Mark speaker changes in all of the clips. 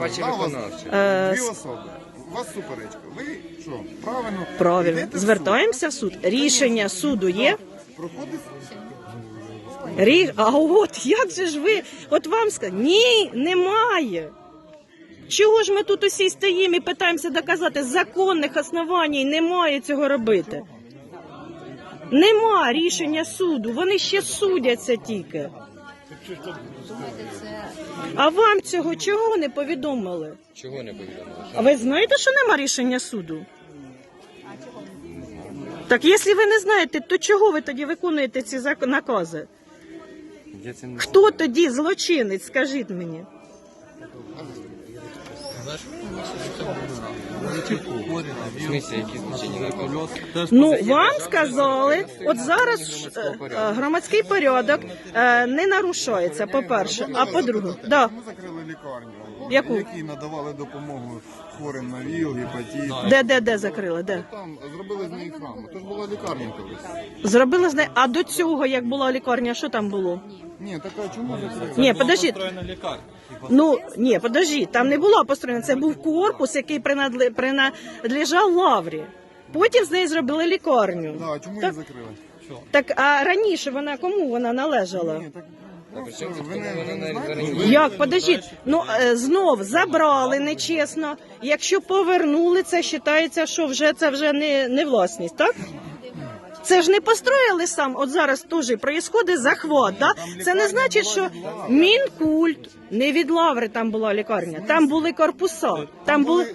Speaker 1: Бачив
Speaker 2: Да, у вас.
Speaker 3: Е,
Speaker 2: Дві особи. У вас суперечка. Ви що, правильно?
Speaker 3: Правильно.
Speaker 2: Йдете в суд.
Speaker 3: Звертаємося в суд. Рішення суду є.
Speaker 2: Проходить
Speaker 3: Рі... А от як же ж ви? От вам сказали, ні, немає. Чого ж ми тут усі стоїмо і питаємося доказати? Законних основань немає цього робити. Нема рішення суду, вони ще судяться тільки. А вам цього чого не повідомили?
Speaker 1: Чого не повідомили?
Speaker 3: А ви знаєте, що нема рішення суду? Так якщо ви не знаєте, то чого ви тоді виконуєте ці зак- накази?
Speaker 1: Я це не
Speaker 3: Хто тоді злочинець, скажіть мені? Ну вам сказали, от зараз е, громадський порядок е, не нарушається, по-перше, а по-друге, да.
Speaker 2: Ми закрили лікарню,
Speaker 3: Яку?
Speaker 2: які надавали допомогу хворим на ВІЛ, гепатит.
Speaker 3: де, де, де закрили, де?
Speaker 2: Там зробили з неї храм. Тож була лікарня колись.
Speaker 3: Зробили з нею, а до цього, як була лікарня, що там було?
Speaker 2: Ні, така чому закрили?
Speaker 3: Ні, подождіть. Ну ні, подождіть, там не була построєна. Це був корпус, який принадлежав лаврі. Потім з неї зробили лікарню.
Speaker 2: Да, чому
Speaker 3: Так.
Speaker 2: її закрили?
Speaker 3: Так а раніше вона кому вона належала?
Speaker 2: Ні, так просто ви не, ви не знаєте?
Speaker 3: Як подождіть? Ну е, знов забрали нечесно. Якщо повернули, це вважається, що вже це вже не, не власність, так? Це ж не построїли сам. От зараз теж проїсходить захват. Да? Це не значить, що мінкульт не від лаври там була лікарня. Там були корпуса. Там були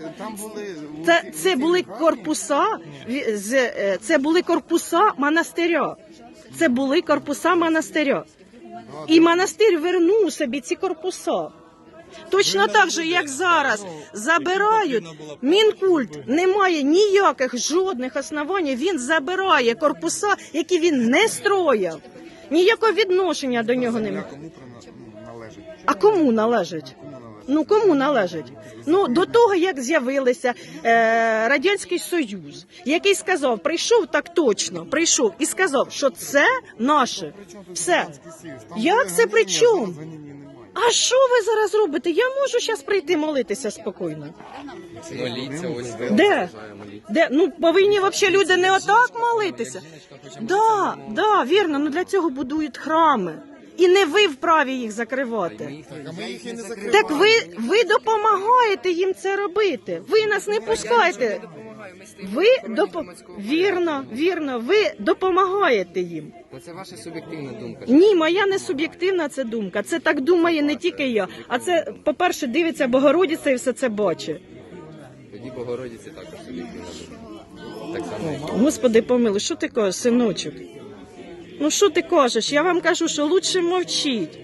Speaker 3: це, це були корпуса. е, це були корпуса монастиря. Це були корпуса монастиря. І монастир вернув собі ці корпуса. Точно так же, як зараз забирають мінкульт, немає ніяких жодних основань. Він забирає корпуса, які він не строїв. Ніякого відношення до нього немає. А кому належить? Ну кому належить? Ну до того, як з'явилися е, радянський союз, який сказав, прийшов так точно, прийшов і сказав, що це наше. Все. Як це при чому? А що ви зараз робите? Я можу зараз прийти молитися спокійно.
Speaker 1: Моліться, ось ви
Speaker 3: Де? Де ну повинні взагалі люди не отак молитися? Да, да, вірно. Ну для цього будують храми. І не ви вправі їх закривати.
Speaker 2: Ми їх не закривали.
Speaker 3: Так ви, ви допомагаєте їм це робити. Ви нас не пускаєте. Ви допо... вірно, вірно, ви допомагаєте їм.
Speaker 1: Це ваша суб'єктивна думка.
Speaker 3: Ні, моя не суб'єктивна це думка. Це так думає не тільки я. А це, по-перше, дивиться Богородиця і все це бачить.
Speaker 1: Тоді Богородиці також суб'єктивна думка. Так само.
Speaker 3: Господи помилуй, що ти кажеш, синочок? Ну що ти кажеш? Я вам кажу, що лучше мовчіть.